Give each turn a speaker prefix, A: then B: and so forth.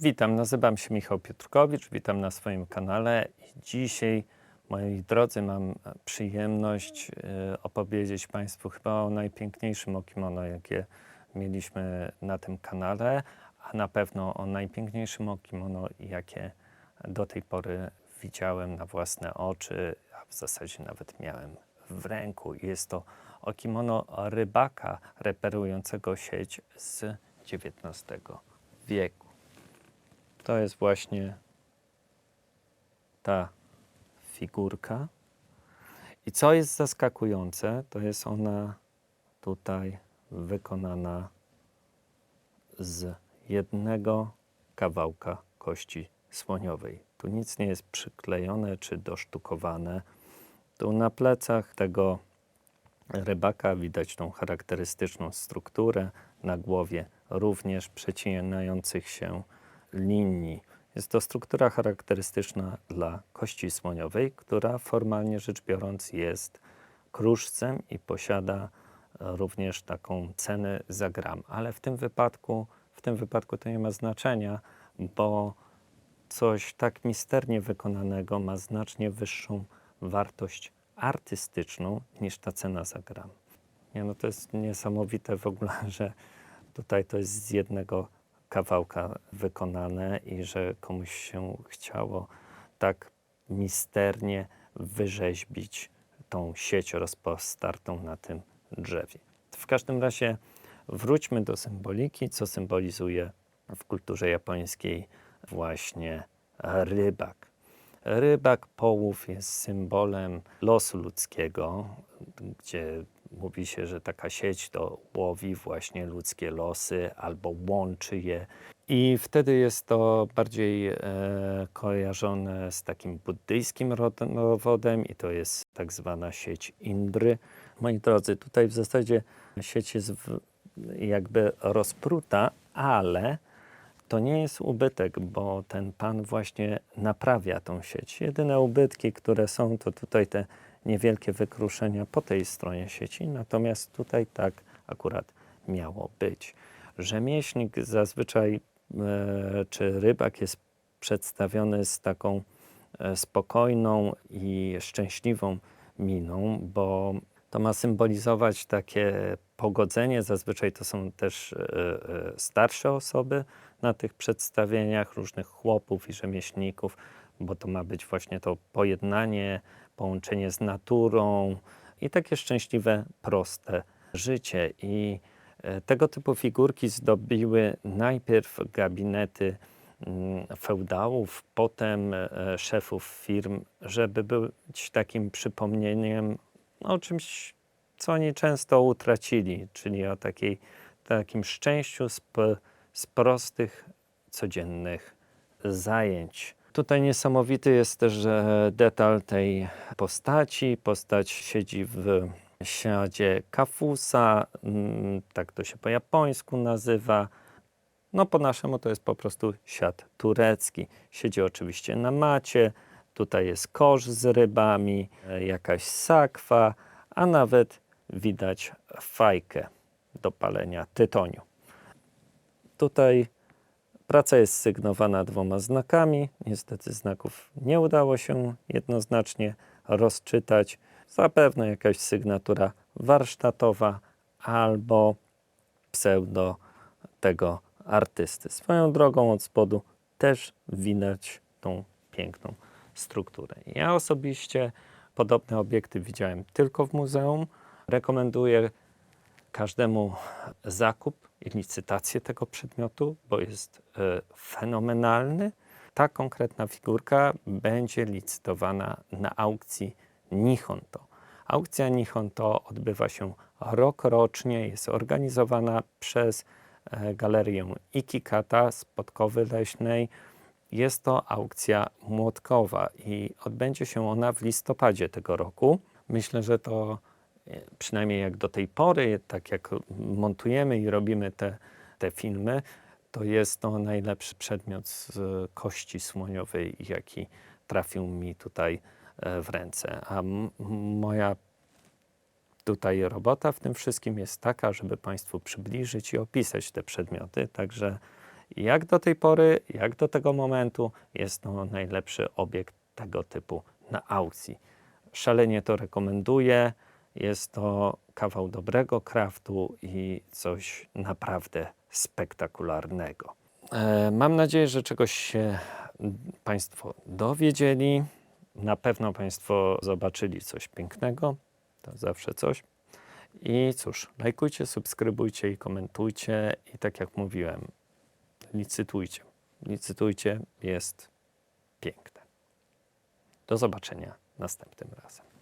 A: Witam, nazywam się Michał Piotrkowicz, witam na swoim kanale. Dzisiaj, moi drodzy, mam przyjemność e, opowiedzieć Państwu chyba o najpiękniejszym okimono, jakie mieliśmy na tym kanale, a na pewno o najpiękniejszym okimono, jakie do tej pory widziałem na własne oczy, a w zasadzie nawet miałem w ręku. Jest to okimono rybaka reperującego sieć z XIX wieku. To jest właśnie ta figurka. I co jest zaskakujące, to jest ona tutaj wykonana z jednego kawałka kości słoniowej. Tu nic nie jest przyklejone czy dosztukowane. Tu na plecach tego rybaka widać tą charakterystyczną strukturę, na głowie również przecinających się linii. Jest to struktura charakterystyczna dla kości słoniowej, która formalnie rzecz biorąc jest kruszcem i posiada również taką cenę za gram. Ale w tym wypadku, w tym wypadku to nie ma znaczenia, bo coś tak misternie wykonanego ma znacznie wyższą wartość artystyczną niż ta cena za gram. Nie, no to jest niesamowite w ogóle, że tutaj to jest z jednego kawałka wykonane i że komuś się chciało tak misternie wyrzeźbić tą sieć rozpostartą na tym drzewie. W każdym razie wróćmy do symboliki, co symbolizuje w kulturze japońskiej właśnie rybak. Rybak, połów jest symbolem losu ludzkiego, gdzie mówi się, że taka sieć to łowi właśnie ludzkie losy albo łączy je. I wtedy jest to bardziej e, kojarzone z takim buddyjskim rodowodem i to jest tak zwana sieć Indry. Moi drodzy, tutaj w zasadzie sieć jest w, jakby rozpruta, ale to nie jest ubytek, bo ten pan właśnie naprawia tą sieć. Jedyne ubytki, które są, to tutaj te niewielkie wykruszenia po tej stronie sieci, natomiast tutaj tak akurat miało być. Rzemieślnik zazwyczaj, e, czy rybak jest przedstawiony z taką e, spokojną i szczęśliwą miną, bo to ma symbolizować takie pogodzenie. Zazwyczaj to są też e, starsze osoby na tych przedstawieniach, różnych chłopów i rzemieślników, bo to ma być właśnie to pojednanie, połączenie z naturą i takie szczęśliwe, proste życie. I e, tego typu figurki zdobiły najpierw gabinety mm, feudałów, potem szefów firm, żeby być takim przypomnieniem o czymś, co oni często utracili, czyli o takiej, takim szczęściu z, z prostych, codziennych zajęć. Tutaj niesamowity jest też detal tej postaci. Postać siedzi w siadzie kafusa, mm, tak to się po japońsku nazywa. No po naszemu to jest po prostu siat turecki. Siedzi oczywiście na macie, tutaj jest kosz z rybami, jakaś sakwa, a nawet widać fajkę do palenia tytoniu. Tutaj praca jest sygnowana dwoma znakami. Niestety znaków nie udało się jednoznacznie rozczytać. Zapewne jakaś sygnatura warsztatowa albo pseudo tego artysty. Swoją drogą od spodu też widać tą piękną strukturę. Ja osobiście podobne obiekty widziałem tylko w muzeum. Rekomenduję każdemu zakup licytację tego przedmiotu, bo jest e, fenomenalny. Ta konkretna figurka będzie licytowana na aukcji Nihonto. Aukcja Nihonto odbywa się rokrocznie, jest organizowana przez e, galerię Ikikata z Podkowy Leśnej. Jest to aukcja młotkowa i odbędzie się ona w listopadzie tego roku. Myślę, że to przynajmniej jak do tej pory, tak jak montujemy i robimy te, te filmy, to jest to najlepszy przedmiot z kości słoniowej, jaki trafił mi tutaj e, w ręce. A moja tutaj robota w tym wszystkim jest taka, żeby Państwu przybliżyć i opisać te przedmioty. Także jak do tej pory, jak do tego momentu jest to najlepszy obiekt tego typu na aukcji. Szalenie to rekomenduję. Jest to kawał dobrego kraftu i coś naprawdę spektakularnego. E, Mam nadzieję, że czegoś się Państwo dowiedzieli. Na pewno Państwo zobaczyli coś pięknego. To zawsze coś. I cóż, lajkujcie, subskrybujcie i komentujcie. I tak jak mówiłem, licytujcie. Licytujcie, jest piękne. Do zobaczenia następnym razem.